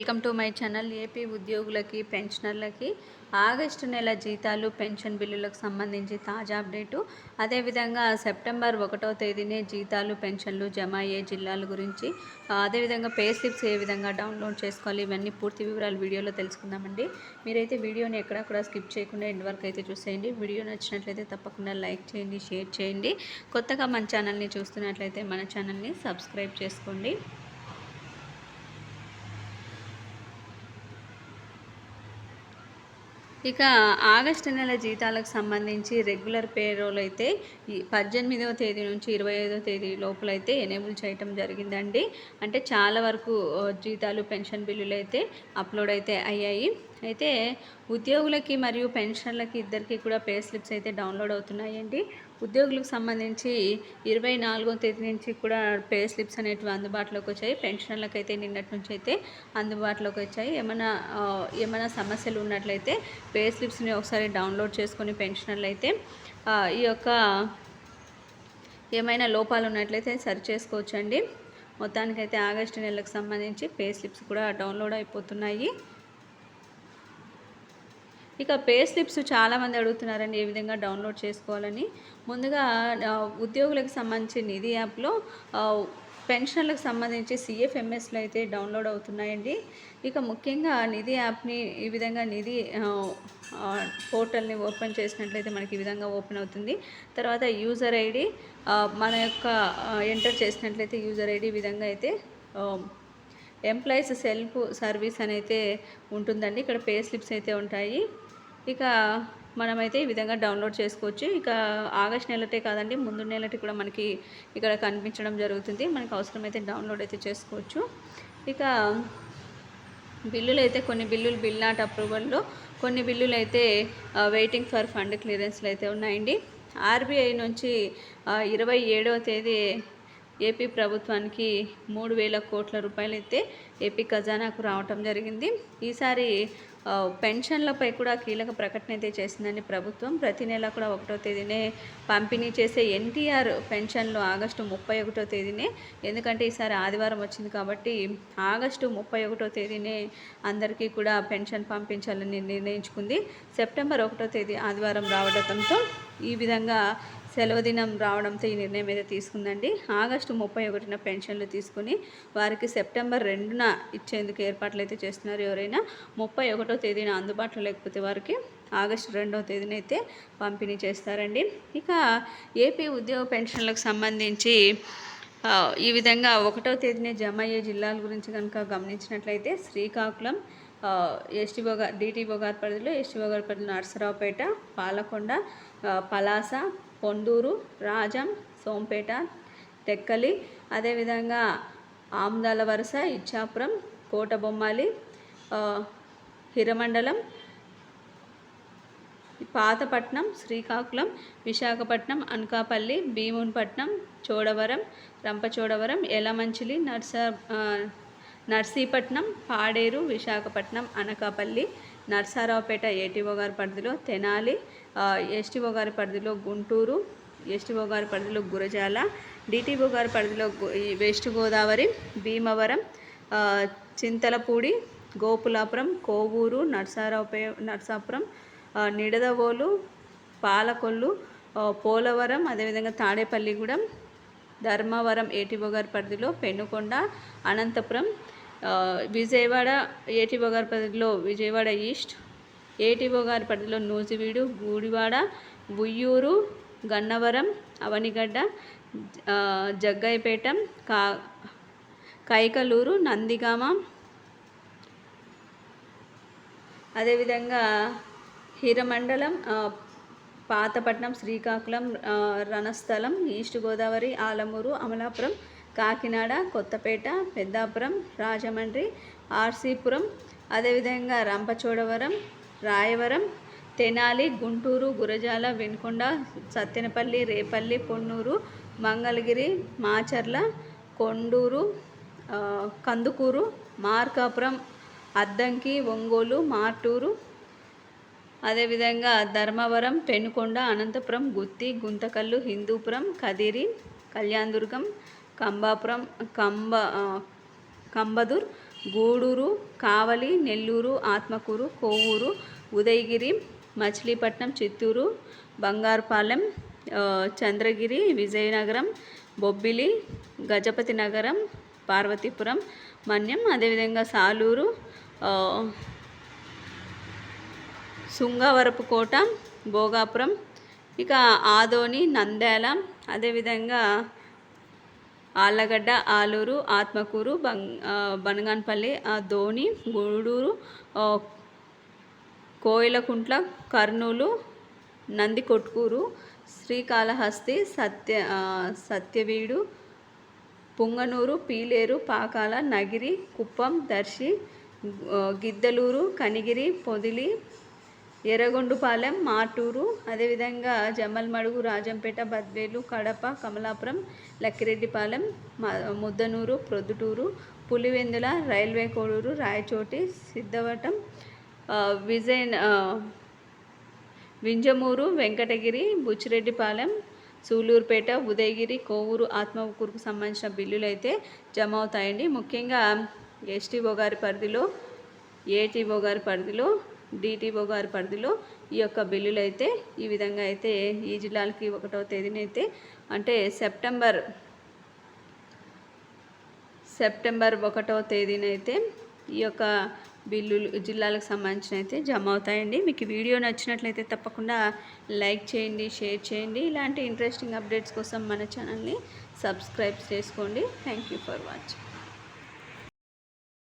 Welcome to my channel AP ఉద్యోగులకి పెన్షనర్లకి. August నెల జీతాలు పెన్షన్ బిల్లులకు సంబంధించి తాజా అప్డేటు. అదేవిధంగా సెప్టెంబర్ ఒకటో తేదీనే జీతాలు పెన్షన్లు జమ అయ్యే జిల్లాల గురించి అదేవిధంగా పే స్లిప్స్ ఏ విధంగా డౌన్లోడ్ చేసుకోవాలి ఇవన్నీ పూర్తి వివరాలు వీడియోలో తెలుసుకుందామండి. మీరైతే వీడియోని ఎక్కడ స్కిప్ చేయకుండా ఎండ్ వరకు అయితే చూసేయండి. వీడియో నచ్చినట్లయితే తప్పకుండా లైక్ చేయండి షేర్ చేయండి. కొత్తగా మన ఛానల్ని చూస్తున్నట్లయితే మన ఛానల్ని సబ్స్క్రైబ్ చేసుకోండి. ఇక ఆగస్టు నెల జీతాలకు సంబంధించి రెగ్యులర్ పేరోల్ అయితే పద్దెనిమిదవ తేదీ నుంచి ఇరవై ఐదవ తేదీ లోపలైతే ఎనేబుల్ చేయటం జరిగిందండి. అంటే చాలా వరకు జీతాలు పెన్షన్ బిల్లులు అయితే అప్లోడ్ అయితే అయ్యాయి. అయితే ఉద్యోగులకి మరియు పెన్షన్లకి ఇద్దరికి కూడా పే స్లిప్స్ అయితే డౌన్లోడ్ అవుతున్నాయండి. ఉద్యోగులకు సంబంధించి ఇరవై నాలుగో తేదీ నుంచి కూడా పే స్లిప్స్ అనేటివి అందుబాటులోకి వచ్చాయి. పెన్షన్లకు అయితే నిన్నటి నుంచి అయితే అందుబాటులోకి వచ్చాయి. ఏమైనా ఏమైనా సమస్యలు ఉన్నట్లయితే పే స్లిప్స్ని ఒకసారి డౌన్లోడ్ చేసుకొని పెన్షనర్లు అయితే ఈ యొక్క ఏమైనా లోపాలు ఉన్నట్లయితే సరి చేసుకోవచ్చండి. మొత్తానికైతే ఆగస్టు నెలకు సంబంధించి పే స్లిప్స్ కూడా డౌన్లోడ్ అయిపోతున్నాయి. ఇక పే స్లిప్స్ చాలామంది అడుగుతున్నారండి ఏ విధంగా డౌన్లోడ్ చేసుకోవాలని. ముందుగా ఉద్యోగులకు సంబంధించి నిధి యాప్లో పెన్షన్లకు సంబంధించి సిఎఫ్ఎంఎస్లు అయితే డౌన్లోడ్ అవుతున్నాయండి. ఇక ముఖ్యంగా నిధి యాప్ని ఈ విధంగా నిధి పోర్టల్ని ఓపెన్ చేసినట్లయితే మనకి ఈ విధంగా ఓపెన్ అవుతుంది. తర్వాత యూజర్ ఐడి మన యొక్క ఎంటర్ చేసినట్లయితే యూజర్ ఐడి ఈ విధంగా అయితే ఎంప్లాయీస్ సెల్ఫ్ సర్వీస్ అని అయితే ఉంటుందండి. ఇక్కడ పే స్లిప్స్ అయితే ఉంటాయి. ఇక మనమైతే ఈ విధంగా డౌన్లోడ్ చేసుకోవచ్చు. ఇక ఆగస్ట్ నెలటే కాదండి ముందు నెలటి కూడా మనకి ఇక్కడ కనిపించడం జరుగుతుంది. మనకి అవసరమైతే డౌన్లోడ్ అయితే చేసుకోవచ్చు. ఇక బిల్లులు అయితే కొన్ని బిల్లులు బిల్ నాట్ అప్రూవల్లో కొన్ని బిల్లులు అయితే వెయిటింగ్ ఫర్ ఫండ్ క్లియరెన్స్లు అయితే ఉన్నాయండి. ఆర్బీఐ నుంచి ఇరవై ఏడవ తేదీ ఏపీ ప్రభుత్వానికి మూడు వేల కోట్ల రూపాయలు అయితే ఏపీ ఖజానాకు రావటం జరిగింది. ఈసారి పెన్షన్లపై కూడా కీలక ప్రకటన అయితే చేసిందని ప్రభుత్వం. ప్రతి నెల కూడా ఒకటో తేదీనే పంపిణీ చేసే ఎన్టీఆర్ పెన్షన్లు ఆగస్టు ముప్పై ఒకటో తేదీనే. ఎందుకంటే ఈసారి ఆదివారం వచ్చింది కాబట్టి ఆగస్టు ముప్పై ఒకటో తేదీనే అందరికీ కూడా పెన్షన్ పంపించాలని నిర్ణయించుకుంది. సెప్టెంబర్ ఒకటో తేదీ ఆదివారం రావడంతో ఈ విధంగా సెలవు దినం రావడంతో ఈ నిర్ణయం అయితే తీసుకుందండి. ఆగస్టు ముప్పై ఒకటిన పెన్షన్లు తీసుకుని వారికి సెప్టెంబర్ రెండున ఇచ్చేందుకు ఏర్పాట్లు అయితే చేస్తున్నారు ఎవరైనా. ముప్పై ఒకటో తేదీన అందుబాటులో లేకపోతే వారికి ఆగస్టు రెండవ తేదీన అయితే పంపిణీ చేస్తారండి. ఇక ఏపీ ఉద్యోగ పెన్షన్లకు సంబంధించి ఈ విధంగా ఒకటో తేదీనే జమ అయ్యే జిల్లాల గురించి కనుక గమనించినట్లయితే శ్రీకాకుళం ఎస్టీ బొగా డిటి బొగార్ పరిధిలో ఎస్టీ బొగార్ పరిధిలో నర్సరావుపేట పాలకొండ పలాస కొండూరు రాజం సోంపేట టెక్కలి అదేవిధంగా ఆమ్దాల వరుస Ichchapuram Kotabommali Hiramandalam Pathapatnam Srikakulam Visakhapatnam Anakapalli Bheemunipatnam Chodavaram Rampachodavaram Elamanchili నర్స Narsipatnam Paderu Visakhapatnam Anakapalli Narasaraopet A T O గారి పరిధిలో తెనాలి ఎస్టీఓ గారి పరిధిలో గుంటూరు ఎస్టీఓ గారి పరిధిలో గురజాల డిటిఓ గారి పరిధిలో వెస్ట్ గోదావరి భీమవరం చింతలపూడి గోపులాపురం కోవూరు నర్సారావుపే నర్సాపురం నిడదవోలు పాలకొల్లు పోలవరం అదేవిధంగా తాడేపల్లిగూడెం ధర్మవరం ఏటీఓ గారి పరిధిలో పెనుకొండ అనంతపురం విజయవాడ ఏటీఓ గారి పరిధిలో విజయవాడ ఈస్ట్ ఏటీఓ గారి పరిధిలో నూజివీడు గూడివాడ బుయ్యూరు గన్నవరం అవనిగడ్డ జగ్గైపేట కా కైకలూరు నందిగామ. అదేవిధంగా హీరమండలం పాతపట్నం శ్రీకాకుళం రణస్థలం ఈస్ట్ గోదావరి ఆలమూరు అమలాపురం కాకినాడ కొత్తపేట పెద్దాపురం రాజమండ్రి ఆర్సీపురం అదేవిధంగా రంపచోడవరం రాయవరం తెనాలి గుంటూరు గురజాల వెనుకొండ సత్తెనపల్లి రేపల్లి పొన్నూరు మంగళగిరి మాచర్ల కొండూరు కందుకూరు మార్కాపురం అద్దంకి ఒంగోలు మార్టూరు అదేవిధంగా ధర్మవరం పెనుకొండ అనంతపురం గుత్తి గుంతకల్లు హిందూపురం కదిరి కళ్యాణదుర్గం కంబాపురం కంబ కంబదూర్ గూడూరు కావలి నెల్లూరు ఆత్మకూరు కోవూరు ఉదయగిరి మచిలీపట్నం చిత్తూరు బంగారుపాలెం చంద్రగిరి విజయనగరం బొబ్బిలి గజపతి నగరం పార్వతీపురం మన్యం అదేవిధంగా సాలూరు శృంగవరపుకోట భోగాపురం ఇక ఆదోని నంద్యాల అదేవిధంగా ఆళ్ళగడ్డ ఆలూరు ఆత్మకూరు బంగ్ బనగానపల్లి ధోని గూడూరు కోయిలకుంట్ల కర్నూలు నందికొట్కూరు శ్రీకాళహస్తి సత్య సత్యవీడు పుంగనూరు పీలేరు పాకాల నగిరి కుప్పం దర్శి గిద్దలూరు కనిగిరి పొదిలి ఎర్రగొండుపాలెం మాటూరు అదేవిధంగా జమ్మల్మడుగు రాజంపేట బద్వేలు కడప కమలాపురం లక్కిరెడ్డిపాలెం ముద్దనూరు ప్రొద్దుటూరు పులివెందుల రైల్వే కోడూరు రాయచోటి సిద్ధవటం విజయ వింజమూరు వెంకటగిరి బుచ్చిరెడ్డిపాలెం సూలూరుపేట ఉదయగిరి కోవూరు ఆత్మకూరుకు సంబంధించిన బిల్లులు అయితే జమ అవుతాయండి ముఖ్యంగా ఎస్టీఓ గారి పరిధిలో ఏటీఓ గారి పరిధిలో డిటిఓ గారి పరిధిలో ఈ యొక్క బిల్లులు అయితే ఈ విధంగా అయితే ఈ జిల్లాలకి ఒకటవ తేదీనైతే అంటే సెప్టెంబర్ సెప్టెంబర్ ఒకటో తేదీనైతే ఈ యొక్క బిల్లులు జిల్లాలకు సంబంధించిన అయితే జమ అవుతాయండి. మీకు వీడియో నచ్చినట్లయితే తప్పకుండా లైక్ చేయండి షేర్ చేయండి. ఇలాంటి ఇంట్రెస్టింగ్ అప్డేట్స్ కోసం మన ఛానల్ని సబ్స్క్రైబ్ చేసుకోండి. Thank you for watching.